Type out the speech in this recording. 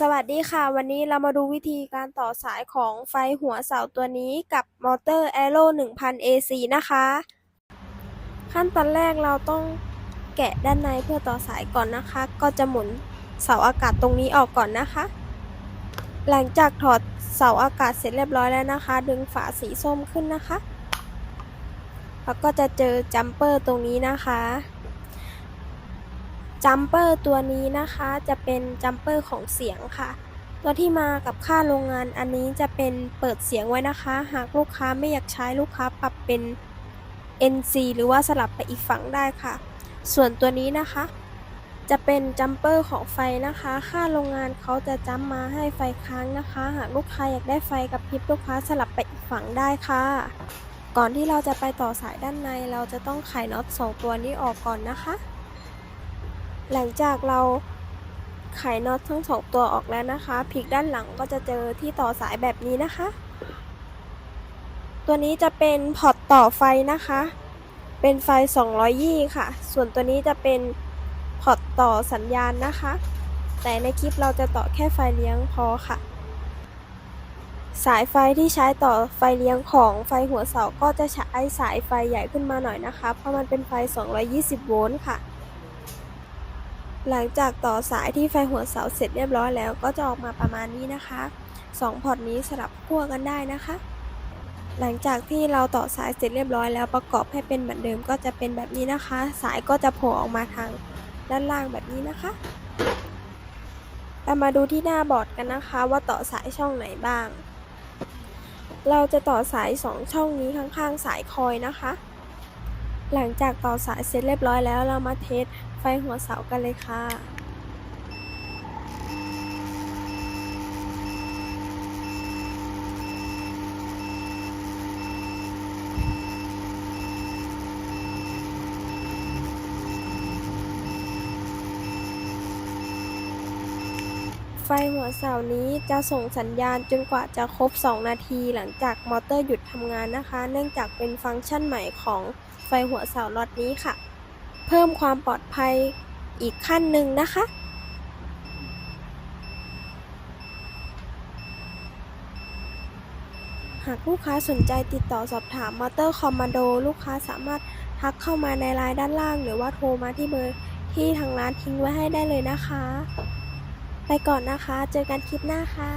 สวัสดีค่ะ วันนี้เรามาดูวิธีการต่อสายของไฟหัวเสาตัวนี้กับมอเตอร์ Aero 1000 AC นะคะ ขั้นตอนแรกเราต้องแกะด้านในเพื่อต่อสายก่อนนะคะ ก็จะหมุนเสาอากาศตรงนี้ออกก่อนนะคะ หลังจากถอดเสาอากาศเสร็จเรียบร้อยแล้วนะคะ ดึงฝาสีส้มขึ้นนะคะ แล้วก็จะเจอจัมเปอร์ตรงนี้นะคะ จัมเปอร์ตัวนี้นะคะจะเป็นจัมเปอร์ของเสียงค่ะ ตัวที่มากับค่าโรงงานอันนี้จะเป็นเปิดเสียงไว้นะคะ หากลูกค้าไม่อยากใช้ลูกค้าปรับเป็น NC หรือว่าสลับไปอีกฝั่งได้ค่ะ ส่วนตัวนี้นะคะ จะเป็นจัมเปอร์ของไฟนะคะ ค่าโรงงานเขาจะจัมมาให้ไฟค้างนะคะ หากลูกค้าอยากได้ไฟกับพริบลูกค้าสลับไปอีกฝั่งได้ค่ะ ก่อนที่เราจะไปต่อสายด้านในเราจะต้องไขน็อตสองตัวนี้ออกก่อนนะคะ หลังจากเราไขน็อตทั้งสองตัวออกแล้วนะคะพลิกด้านหลังก็จะเจอที่ต่อสายแบบนี้นะคะ ตัวนี้จะเป็นพอร์ตต่อไฟนะคะ เป็นไฟ220ค่ะ ส่วนตัวนี้จะเป็นพอร์ตต่อสัญญาณนะคะ แต่ในคลิปเราจะต่อแค่ไฟเลี้ยงพอค่ะ สายไฟที่ใช้ต่อไฟเลี้ยงของไฟหัวเสาก็จะใช้สายไฟใหญ่ขึ้นมาหน่อยนะคะ เพราะมันเป็นไฟ 220 โวลต์ค่ะ หลังจากต่อสายที่ไฟหัวเสาเสร็จเรียบร้อยแล้ว ก็จะออกมาประมาณนี้นะคะสองพอร์ตนี้สลับขั้วกันได้นะคะ หลังจากที่เราต่อสายเสร็จเรียบร้อยแล้วประกอบให้เป็นเหมือนเดิมก็จะเป็นแบบนี้นะคะ สายก็จะโผล่ออกมาทางด้านล่างแบบนี้นะคะเรามาดูที่หน้าบอร์ดกันนะคะ ว่าต่อสายช่องไหนบ้าง เราจะต่อสายสองช่องนี้ข้างๆ สายคอยนะคะ หลังจากต่อสายเสร็จเรียบร้อยแล้วเรามาเทสไฟหัวเสากันเลยค่ะ ไฟหัวเสานี้จะส่งสัญญาณจนกว่าจะครบ 2 นาทีหลังจากมอเตอร์หยุดทำงานนะคะ เนื่องจากเป็นฟังก์ชันใหม่ของไฟหัวเสาล็อตนี้ค่ะ เพิ่มความปลอดภัยอีกขั้นหนึ่งนะคะหากลูกค้าสนใจติดต่อสอบถามมอเตอร์คอมมานโด ลูกค้าสามารถทักเข้ามาในไลน์ด้านล่าง หรือว่าโทรมาที่เบอร์ที่ทางร้านทิ้งไว้ให้ได้เลยนะคะ ไปก่อนนะคะ เจอกันคลิปหน้าค่ะ